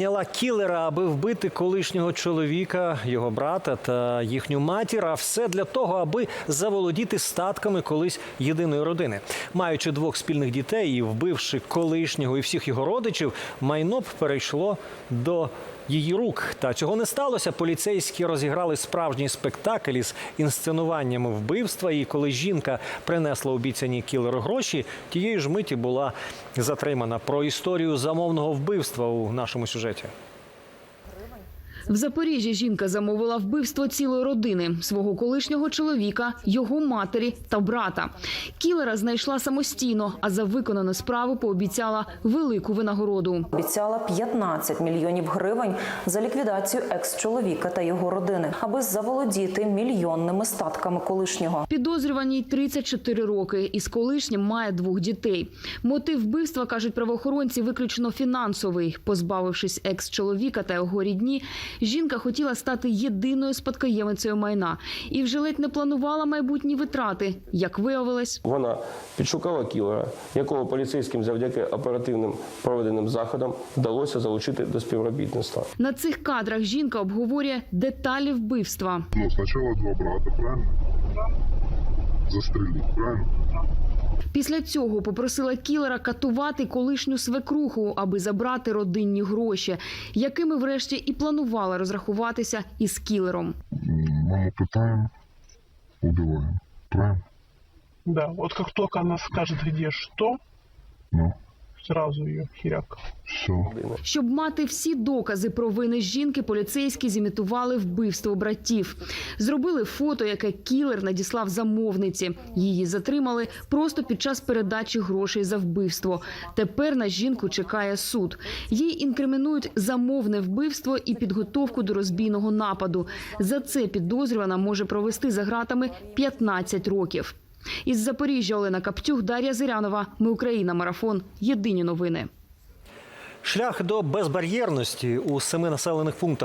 Наняла кілера, аби вбити колишнього чоловіка, його брата та їхню матір. А все для того, аби заволодіти статками колись єдиної родини. Маючи двох спільних дітей і вбивши колишнього і всіх його родичів, майно б перейшло до її рук. Та цього не сталося. Поліцейські розіграли справжній спектакль із інсценуванням вбивства. І коли жінка принесла обіцяні кілеру гроші, тієї ж миті була затримана. Про історію замовного вбивства у нашому сюжеті. бюджеті. В Запоріжжі жінка замовила вбивство цілої родини свого колишнього чоловіка, його матері та брата. Кілера знайшла самостійно, а за виконану справу пообіцяла велику винагороду. Обіцяла 15 мільйонів гривень за ліквідацію екс-чоловіка та його родини, аби заволодіти мільйонними статками колишнього. Підозрюваній 34 роки із колишнім має двох дітей. Мотив вбивства кажуть правоохоронці виключно фінансовий. Позбавившись екс-чоловіка та його рідні, жінка хотіла стати єдиною спадкоємицею майна і вже ледь не планувала майбутні витрати. Як виявилось, Вона підшукала кілера, якого поліцейським завдяки оперативним проведеним заходам вдалося залучити до співробітництва. на цих кадрах жінка обговорює деталі вбивства. Ну, сначала два брата, правильно? Застрелить, правильно? Після цього попросила кілера катувати колишню свекруху, аби забрати родинні гроші, якими врешті і планувала розрахуватися із кілером. Маму питаємо, убиваємо. правильно? Да, от як тільки вона скаже, де що, Ну, сразу ее херяк. все. Щоб мати всі докази про вини жінки, поліцейські зімітували вбивство братів. Зробили фото, яке кілер надіслав замовниці. Її затримали просто під час передачі грошей за вбивство. Тепер на жінку чекає суд. Їй інкримінують замовне вбивство і підготовку до розбійного нападу. За це підозрювана може провести за ґратами 15 років. Із Запоріжжя Олена Каптюх, Дар'я Зирянова. Ми Україна. Марафон. Єдині новини. Шлях до безбар'єрності у семи населених пунктах